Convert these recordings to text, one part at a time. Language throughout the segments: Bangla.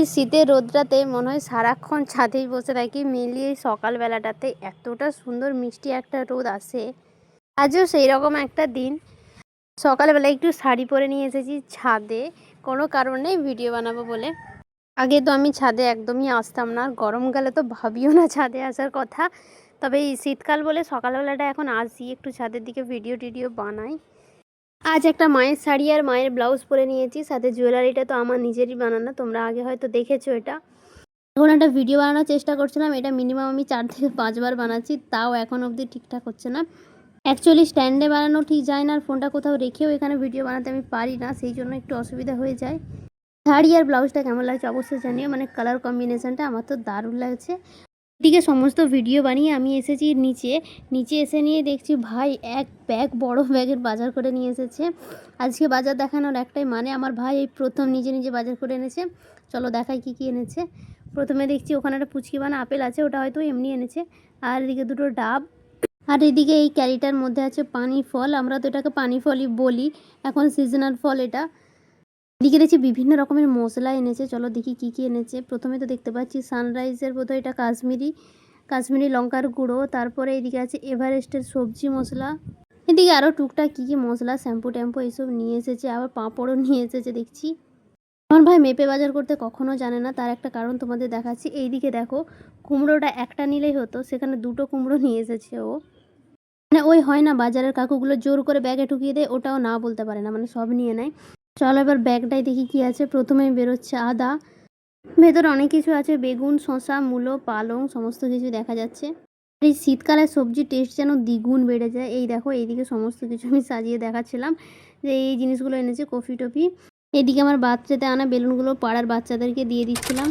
এই শীতের রোদটাতে মনে হয় সারাক্ষণ ছাদেই বসে থাকি, মিলিয়ে সকালবেলাটাতে এতটা সুন্দর মিষ্টি একটা রোদ আসে। আজও সেই রকম একটা দিন। সকালবেলা একটু শাড়ি পরে নিয়ে এসেছি ছাদে। কোনো কারণে ভিডিও বানাবো বলে। আগে তো আমি ছাদে একদমই আসতাম না। গরমকালে তো ভাবিও না ছাদে আসার কথা। তবে এই শীতকাল বলে সকালবেলাটা এখন আসি। একটু ছাদের দিকে ভিডিও টিডিও বানাই। আজ একটা মায়ের শাড়ি আর মায়ের ব্লাউজ পরে নিয়েছি, সাথে জুয়েলারিটা তো আমার নিজেরই বানানো, তোমরা আগে হয়তো দেখেছ এটা। এখন একটা ভিডিও বানানোর চেষ্টা করছিলাম, এটা মিনিমাম আমি চার থেকে পাঁচবার বানাচ্ছি, তাও এখন অবধি ঠিকঠাক হচ্ছে না। অ্যাকচুয়ালি স্ট্যান্ডে বানানো ঠিক যায় না, আর ফোনটা কোথাও রেখেও এখানে ভিডিও বানাতে আমি পারি না, সেই জন্য একটু অসুবিধা হয়ে যায়। শাড়ি আর ব্লাউজটা কেমন লাগছে অবশ্যই জানিও মানে কালার কম্বিনেশনটা আমার তো দারুণ লাগছে। এদিকে সমস্ত ভিডিও বানিয়ে আমি এসেছি নিচে। নিচে এসে নিয়ে দেখছি ভাই এক ব্যাগ বড় ব্যাগের বাজার করে নিয়ে এসেছে। আজকে বাজার দেখানোর একটাই মানে আমার ভাই এই প্রথম নিজে নিজে বাজার করে এনেছে। চলো দেখাই কি কি এনেছে। প্রথমে দেখছি ওখানে একটা পুচকি বানা আপেল আছে, ওটা হয়তো এমনি এনেছে। আর এদিকে দুটো ডাব। আর এদিকে এই ক্যারিটার মধ্যে আছে পানি ফল। আমরা তো এটাকে পানি ফলই বলি। এখন সিজনাল ফল এটা। এদিকে দেখছি বিভিন্ন রকমের মশলা এনেছে। চলো দেখি কি কি এনেছে। প্রথমে তো দেখতে পাচ্ছি সানরাইজের বোধহয় এটা কাশ্মীরি কাশ্মীরি লঙ্কার গুঁড়ো। তারপরে এদিকে আছে এভারেস্টের সবজি মশলা। এদিকে আরও টুকটাক কী কী মশলা, শ্যাম্পু ট্যাম্পু এইসব নিয়ে এসেছে, আবার পাঁপড়ও নিয়ে এসেছে দেখছি। আমার ভাই মেপে বাজার করতে কখনো জানে না, তার একটা কারণ তোমাদের দেখাচ্ছি। এইদিকে দেখো, কুমড়োটা একটা নিলেই হতো, সেখানে দুটো কুমড়ো নিয়ে এসেছে ও। মানে ওই হয় না, বাজারের কাকুগুলো জোর করে ব্যাগে ঢুকিয়ে দেয়, ওটাও না বলতে পারে না মানে সব নিয়ে নেয়। চলো এবার ব্যাগটাই দেখি কি আছে। প্রথমে বেরোচ্ছে আদা। ভেতরে অনেক কিছু আছে, বেগুন, শসা, মূলো, পালং, সমস্ত কিছু দেখা যাচ্ছে। এই শীতকালে সবজির টেস্ট যেন দ্বিগুণ বেড়ে যায়। এই দেখো, এইদিকে সমস্ত কিছু আমি সাজিয়ে দেখাচ্ছিলাম যে এই জিনিসগুলো এনেছে কফি টফি। এদিকে আমার বাচ্চাতে আনা বেলুনগুলো পাড়ার বাচ্চাদেরকে দিয়ে দিচ্ছিলাম।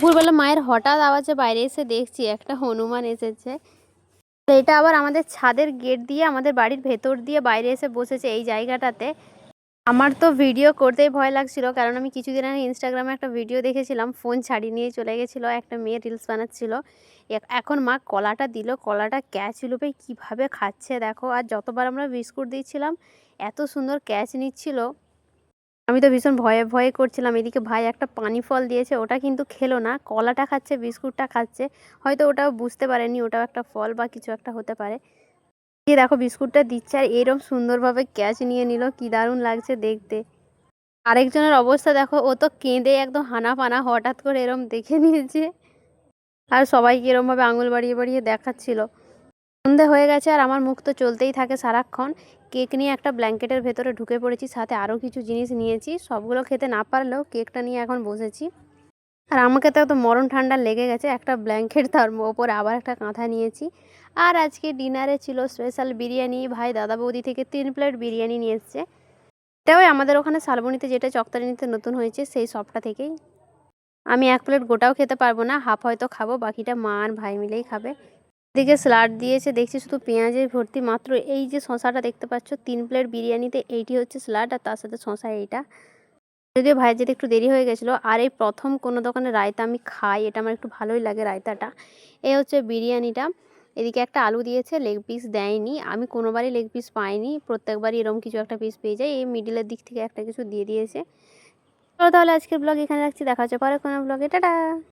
ভোরবেলা মায়ের হঠাৎ আওয়াজে বাইরে এসে দেখছি একটা হনুমান এসেছে। এটা আবার আমাদের ছাদের গেট দিয়ে, আমাদের বাড়ির ভেতর দিয়ে বাইরে এসে বসেছে এই জায়গাটাতে। আমার তো ভিডিও করতেই ভয় লাগছিল, কারণ আমি কিছুদিন আগে ইনস্টাগ্রামে একটা ভিডিও দেখেছিলাম ফোন ছাড়িয়ে নিয়ে চলে গেছিল, একটা মেয়ে রিলস বানাচ্ছিল। এখন মা কলাটা দিল, কলাটা ক্যাচ লুপে কীভাবে খাচ্ছে দেখো, আর যতবার আমরা বিস্কুট দিচ্ছিলাম, এত সুন্দর ক্যাচ নিচ্ছিল। আমি তো ভীষণ ভয়ে ভয়ে করছিলাম, এদিকে ভাই একটা পানি ফল দিয়েছে, ওটা কিন্তু খেলো না, কলাটা খাচ্ছে, বিস্কুটটা খাচ্ছে, হয়তো ওটাও বুঝতে পারেনি, ওটাও একটা ফল বা কিছু একটা হতে পারে। দিয়ে দেখো বিস্কুটটা দিচ্ছে আর এরম সুন্দরভাবে ক্যাচ নিয়ে নিল। কি দারুণ লাগছে দেখতে। আরেকজনের অবস্থা দেখো, ও তো কেঁদে একদম হানা পানা হঠাৎ করে এরম দেখে নিয়েছে। আর সবাইকে এরমভাবে আঙুল বাড়িয়ে বাড়িয়ে দেখাচ্ছিল। সন্ধে হয়ে গেছে আর আমার মুখ তো চলতেই থাকে সারাক্ষণ। কেক নিয়ে একটা ব্ল্যাঙ্কেটের ভেতরে ঢুকে পড়েছি, সাথে আরও কিছু জিনিস নিয়েছি। সবগুলো খেতে না পারলেও কেকটা নিয়ে এখন বসেছি। আর আমাকে তো মরণ ঠান্ডা লেগে গেছে, একটা ব্ল্যাঙ্কেট তার ওপরে আবার একটা কাঁথা নিয়েছি। আর আজকে ডিনারে ছিল স্পেশাল বিরিয়ানি, ভাই দাদা বৌদি থেকে তিন প্লেট বিরিয়ানি নিয়ে এসছে। এটাও আমাদের ওখানে শালবনিতে যেটা চকতারিনিতে নতুন হয়েছে, সেই সবটা থেকেই। আমি এক প্লেট গোটাও খেতে পারব না হাফ হয়তো খাব, বাকিটা মা আর ভাই মিলেই খাবে। এদিকে স্যালাড দিয়েছে, দেখছি শুধু পেঁয়াজের ভর্তি, মাত্র এই যে শশাটা দেখতে পাচ্ছ, তিন প্লেট বিরিয়ানিতে এইটি হচ্ছে স্যালাড আর তার সাথে শশা এইটা। যদিও ভাইয়ের যেতে একটু দেরি হয়ে গেছিল, আর এই প্রথম কোনো দোকানে রায়তা আমি খাই, এটা আমার একটু ভালোই লাগে রায়তাটা। এই হচ্ছে বিরিয়ানিটা। এদিকে একটা আলু দিয়েছে লেগ পিস দেয়নি। আমি কোনোবারই লেগ পিস পাইনি, প্রত্যেকবারই এরকম কিছু একটা পিস পেয়ে যাই। এই মিডিলের দিক থেকে একটা কিছু দিয়ে দিয়েছে। তাহলে আজকের ব্লগ এখানে রাখছি, দেখা হচ্ছে পরে কোনো ব্লগে টাটা!